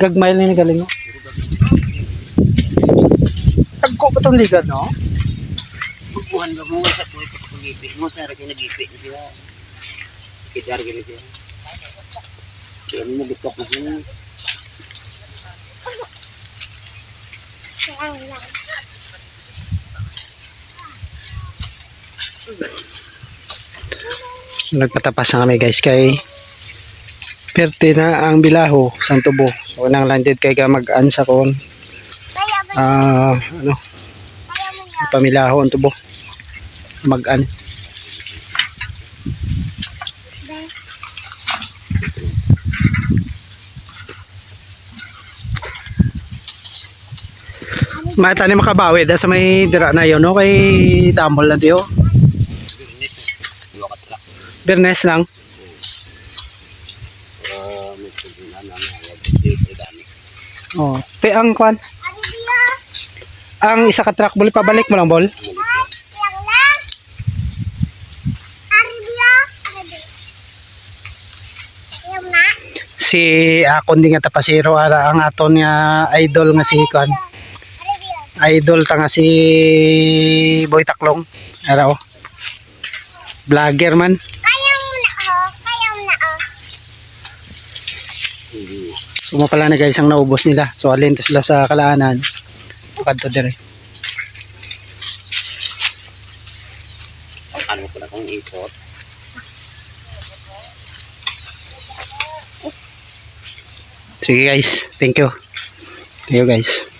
Gagmay na galing mo. Tagko pa itong ligad, no? Bubuhan ba mo sa tuwi sa pagipi mo sa rin nagipi na siya. Kidar gini siya. Kaya mo gitok na siya. Nagpatapas na kami guys kay Perte na ang bilaho sa tubo. So nang landed kay ka mag-ansa kon. Ah, ano, pamilaho ang tubo. Mag-an. Mata ni makabawi da sa may dira na yun no kay Damol na ka truck. Bernes lang. Uh, may tuloy na na na. Dito dami. Oh, pe ang kwan. Ang isa ka truck buli pabalik mo lang bol. Si akon di nga tapasiro ara ang aton nga idol nga si kwan. Idol ta nga si Boy Taklong. Ara oh. Vlogger man. Suma pala na guys ang naubos nila. So alin to sila sa kalaanan. Kadto dire. Ano ko na kung ipot. Sige guys, thank you. Thank you guys.